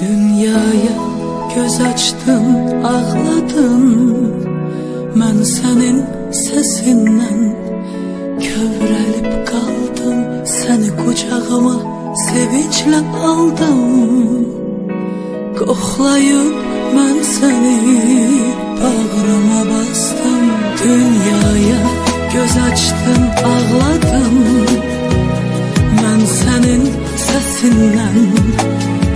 Dünyaya göz açtın, ağladın Ben senin sesinden kövrelip kaldım. Seni kucağıma sevinçle aldım. Koklayıp ben seni bağrıma bastım. Dünyaya göz açtın, ağladın Ben senin sesinden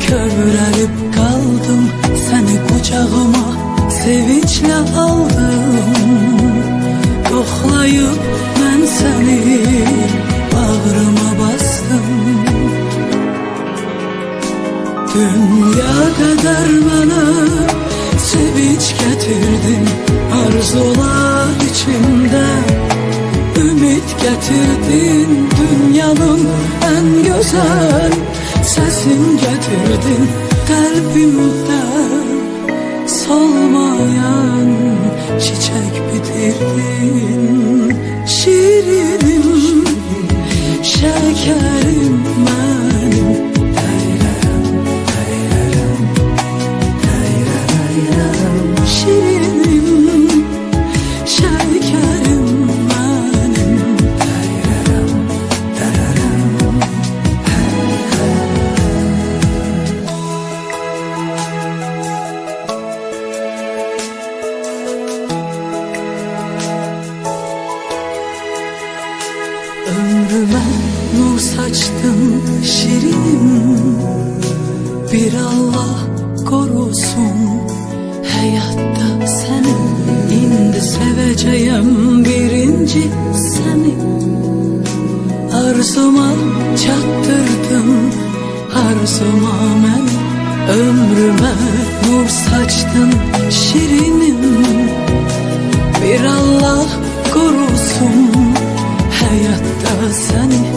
kövrelip kaldım. Seni kucağıma sevinçle aldım. Koklayıp ben seni bağrıma bastım. Dünya kadar bana sevinç getirdin Arzular içimde. Ümit getirdin Dünyanın en güzel sesin getirdin Kalbimde solmayan çiçek bitirdin Ömrüme nur saçtın şirinim Bir Allah korusun. Hayatta seni Indi seveceğim birinci seni Arzuma çattırdın arzuma ben. Ömrüme nur saçtın şirinim seni